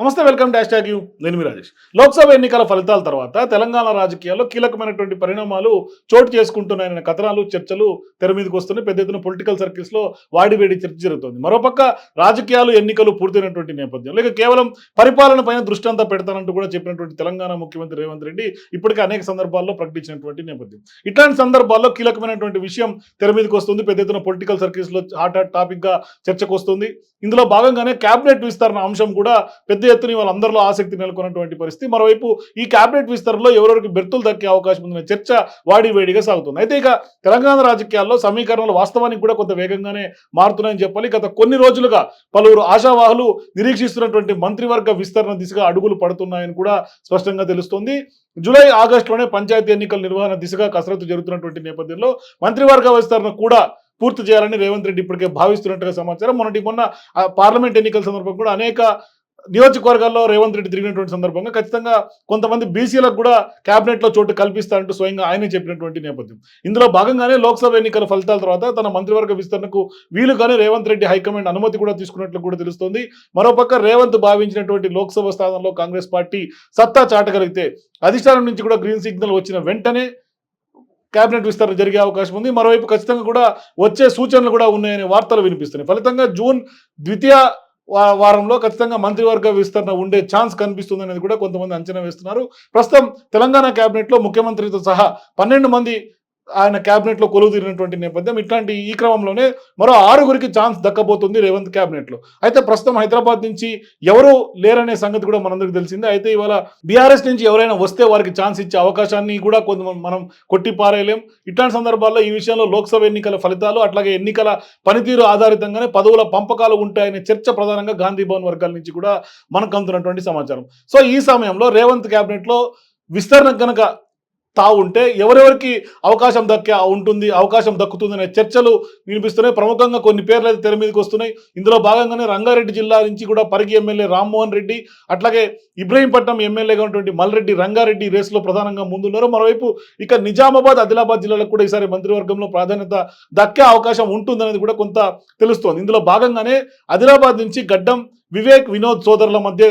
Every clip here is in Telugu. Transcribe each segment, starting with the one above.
నమస్తే వెల్కమ్ డాష్ ట్యాగ్ యూ. నేను మీ రాజేష్. లోక్సభ ఎన్నికల ఫలితాల తర్వాత తెలంగాణ రాజకీయాల్లో కీలకమైనటువంటి పరిణామాలు చోటు చేసుకుంటున్నాయనే కథనాలు చర్చలు తెర మీదకి వస్తున్నాయి. పెద్ద ఎత్తున పొలిటికల్ సర్కిల్స్లో వాడివేడి చర్చ జరుగుతుంది. మరోపక్క రాజకీయాలు ఎన్నికలు పూర్తయినటువంటి నేపథ్యంలో ఇక కేవలం పరిపాలన పైన దృష్టి అంతా పెడతానంటూ కూడా చెప్పినటువంటి తెలంగాణ ముఖ్యమంత్రి రేవంత్ రెడ్డి ఇప్పటికే అనేక సందర్భాల్లో ప్రకటించినటువంటి నేపథ్యం. ఇట్లాంటి సందర్భాల్లో కీలకమైనటువంటి విషయం తెర మీదకి వస్తుంది. పెద్ద ఎత్తున పొలిటికల్ సర్కిల్స్లో హాట్ హాట్ టాపిక్గా చర్చకు వస్తుంది. ఇందులో భాగంగానే క్యాబినెట్ విస్తరణ అంశం కూడా పెద్ద ఎత్తున వాళ్ళందరిలో ఆసక్తి నెలకొన్నటువంటి పరిస్థితి. మరోవైపు ఈ కేబినెట్ విస్తరణలో ఎవరెవరికి బెర్తులు దక్కే అవకాశం ఉందనే చర్చ వాడి వేడిగా సాగుతుంది. అయితే ఇక తెలంగాణ రాజకీయాల్లో సమీకరణలు వాస్తవానికి కూడా కొంత వేగంగానే మారుతున్నాయని చెప్పాలి. గత కొన్ని రోజులుగా పలువురు ఆశావాహులు నిరీక్షిస్తున్నటువంటి మంత్రివర్గ విస్తరణ దిశగా అడుగులు పడుతున్నాయని కూడా స్పష్టంగా తెలుస్తోంది. జూలై ఆగస్టులోనే పంచాయతీ ఎన్నికల నిర్వహణ దిశగా కసరత్తు జరుగుతున్నటువంటి నేపథ్యంలో మంత్రివర్గ విస్తరణ కూడా పూర్తి చేయాలని రేవంత్ రెడ్డి ఇప్పటికే భావిస్తున్నట్టుగా సమాచారం. మొన్నటి మొన్న పార్లమెంట్ ఎన్నికల సందర్భంగా కూడా అనేక నియోజకవర్గాల్లో రేవంత్ రెడ్డి తిరిగినటువంటి సందర్భంగా ఖచ్చితంగా కొంతమంది బీసీలకు కూడా క్యాబినెట్లో చోటు కల్పిస్తారంటూ స్వయంగా ఆయనే చెప్పినటువంటి నేపథ్యం. ఇందులో భాగంగానే లోక్సభ ఎన్నికల ఫలితాల తర్వాత తన మంత్రివర్గ విస్తరణకు వీలుగానే రేవంత్ రెడ్డి హైకమాండ్ అనుమతి కూడా తీసుకున్నట్లు కూడా తెలుస్తోంది. మరోపక్క రేవంత్ భావించినటువంటి లోక్సభ స్థానంలో కాంగ్రెస్ పార్టీ సత్తా చాటగలిగితే అధిష్టానం నుంచి కూడా గ్రీన్ సిగ్నల్ వచ్చిన వెంటనే కేబినెట్ విస్తరణ జరిగే అవకాశం ఉంది. మరోవైపు ఖచ్చితంగా కూడా వచ్చే సూచనలు కూడా ఉన్నాయనే వార్తలు వినిపిస్తున్నాయి. ఫలితంగా జూన్ ద్వితీయ వారంలో ఖచ్చితంగా మంత్రివర్గ విస్తరణ ఉండే ఛాన్స్ కనిపిస్తుంది అనేది కూడా కొంతమంది అంచనా వేస్తున్నారు. ప్రస్తుతం తెలంగాణ కేబినెట్లో ముఖ్యమంత్రితో సహా పన్నెండు మంది ఆయన క్యాబినెట్లో లో కొలువు తీరినటువంటి నేపథ్యం ఇట్లాంటి ఈ క్రమంలోనే మరో ఆరుగురికి ఛాన్స్ దక్కబోతుంది రేవంత్ క్యాబినెట్లో లో. అయితే ప్రస్తుతం హైదరాబాద్ నుంచి ఎవరు లేరనే సంగతి కూడా మనందరికి తెలిసిందే. అయితే ఇవాళ బీఆర్ఎస్ నుంచి ఎవరైనా వస్తే వారికి ఛాన్స్ ఇచ్చే అవకాశాన్ని కూడా కొంత మనం కొట్టి పారేయలేం. ఇట్లాంటి సందర్భాల్లో ఈ విషయంలో లోక్సభ ఎన్నికల ఫలితాలు అట్లాగే ఎన్నికల పనితీరు ఆధారితంగానే పదవుల పంపకాలు ఉంటాయనే చర్చ ప్రధానంగా గాంధీ భవన్ వర్గాల నుంచి కూడా మనకు అందుతున్నటువంటి సమాచారం. సో ఈ సమయంలో రేవంత్ క్యాబినెట్లో లో విస్తరణ కనుక తా ఉంటే ఎవరెవరికి అవకాశం దక్కే ఉంటుంది అవకాశం దక్కుతుందనే చర్చలు వినిపిస్తున్నాయి. ప్రముఖంగా కొన్ని పేర్లు అయితే తెర మీదకి వస్తున్నాయి. ఇందులో భాగంగానే రంగారెడ్డి జిల్లా నుంచి కూడా పరిగి ఎమ్మెల్యే రామ్మోహన్ రెడ్డి అట్లాగే ఇబ్రహీంపట్నం ఎమ్మెల్యేగా ఉన్నటువంటి మల్రెడ్డి రంగారెడ్డి రేసులో ప్రధానంగా ముందున్నారు. మరోవైపు ఇక నిజామాబాద్ ఆదిలాబాద్ జిల్లాలకు కూడా ఈసారి మంత్రివర్గంలో ప్రాధాన్యత దక్కే అవకాశం ఉంటుందనేది కూడా కొంత తెలుస్తోంది. ఇందులో భాగంగానే ఆదిలాబాద్ నుంచి గడ్డం వివేక్ వినోద్ సోదరుల మధ్య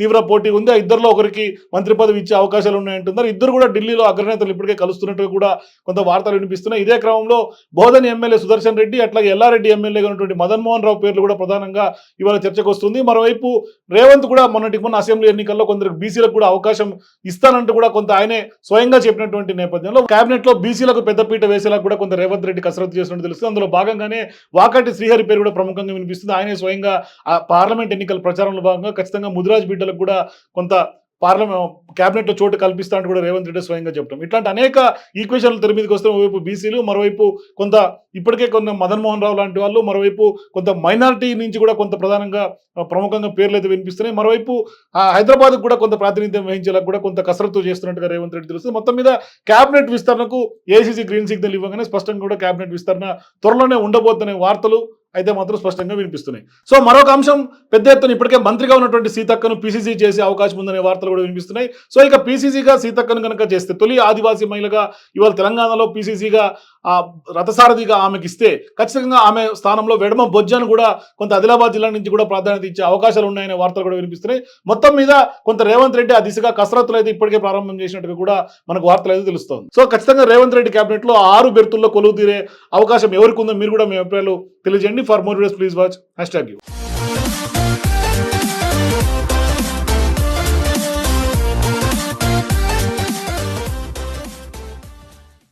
తీవ్ర పోటీ ఉంది. ఆ ఇద్దరిలో ఒకరికి మంత్రి పదవి ఇచ్చే అవకాశాలు ఉన్నాయంటున్నారు. ఇద్దరు కూడా ఢిల్లీలో అగ్రనేతలు ఇప్పటికే కలుస్తున్నట్టుగా కూడా కొంత వార్తలు వినిపిస్తున్నాయి. ఇదే క్రమంలో బోధని ఎమ్మెల్యే సుదర్శన్ రెడ్డి అట్లాగే ఎల్లారెడ్డి ఎమ్మెల్యేగా ఉన్నటువంటి మదన్మోహన్ రావు పేర్లు కూడా ప్రధానంగా ఇవాళ చర్చకు వస్తుంది. మరోవైపు రేవంత్ కూడా మొన్నటి మొన్న అసెంబ్లీ ఎన్నికల్లో కొందరు బీసీలకు కూడా అవకాశం ఇస్తానంటూ కూడా కొంత ఆయనే స్వయంగా చెప్పినటువంటి నేపథ్యంలో కేబినెట్లో బీసీలకు పెద్దపీట వేసేలా కూడా కొంత రేవంత్ రెడ్డి కసరత్తు చేస్తున్నట్టు తెలుస్తుంది. అందులో భాగంగానే వాకటి శ్రీహరి పేరు కూడా ప్రముఖంగా వినిపిస్తుంది. ఆయనే స్వయంగా ఆ పార్లమెంట్ ఎన్నికల ప్రచారంలో భాగంగా ఖచ్చితంగా ముదిరాజ్ బిడ్డలకు కూడా కొంత పార్లమెంట్ క్యాబినెట్లో చోటు కల్పిస్తానంటూ కూడా రేవంత్ రెడ్డి స్వయంగా చెప్పడం. ఇట్లాంటి అనేక ఈక్వేషన్లు తెర మీదకి వస్తే ఒకవైపు బీసీలు మరోవైపు కొంత ఇప్పటికే కొంత మదన్ మోహన్ రావు లాంటి వాళ్ళు మరోవైపు కొంత మైనారిటీ నుంచి కూడా కొంత ప్రధానంగా ప్రముఖంగా పేర్లు అయితే వినిపిస్తున్నాయి. మరోవైపు హైదరాబాద్ కూడా కొంత ప్రాతినిధ్యం వహించేలా కూడా కొంత కసరత్తు చేస్తున్నట్టుగా రేవంత్ రెడ్డి తెలుస్తుంది. మొత్తం మీద కేబినెట్ విస్తరణకు ఏసీసీ గ్రీన్ సిగ్నల్ ఇవ్వగానే స్పష్టంగా కూడా కేబినెట్ విస్తరణ త్వరలోనే ఉండబోతున్న వార్తలు అయితే మాత్రం స్పష్టంగా వినిపిస్తున్నాయి. సో మరొక అంశం పెద్ద ఎత్తున ఇప్పటికే మంత్రిగా ఉన్నటువంటి సీతక్కను పీసీసీ చేసే అవకాశం ఉందనే వార్తలు కూడా వినిపిస్తున్నాయి. సో ఇక పీసీసీగా సీతక్కను కనుక చేస్తే తొలి ఆదివాసీ మహిళగా ఇవాళ తెలంగాణలో పీసీసీగా రథసారథిగా ఆమెకి ఇస్తే ఖచ్చితంగా ఆమె స్థానంలో వెడమ బొజ్జను కూడా కొంత ఆదిలాబాద్ జిల్లా నుంచి కూడా ప్రాధాన్యత ఇచ్చే అవకాశాలు ఉన్నాయనే వార్తలు కూడా వినిపిస్తున్నాయి. మొత్తం మీద కొంత రేవంత్ రెడ్డి ఆ దిశగా కసరత్తులు అయితే ఇప్పటికే ప్రారంభం చేసినట్టుగా కూడా మనకు వార్తలు అయితే తెలుస్తుంది. సో ఖచ్చితంగా రేవంత్ రెడ్డి కేబినెట్లో ఆరు బెర్తుల్లో కొలువు తీరే అవకాశం ఎవరికి ఉందో మీరు కూడా మీ అభిప్రాయాలు తెలియజేయండి for more videos please watch hash tag you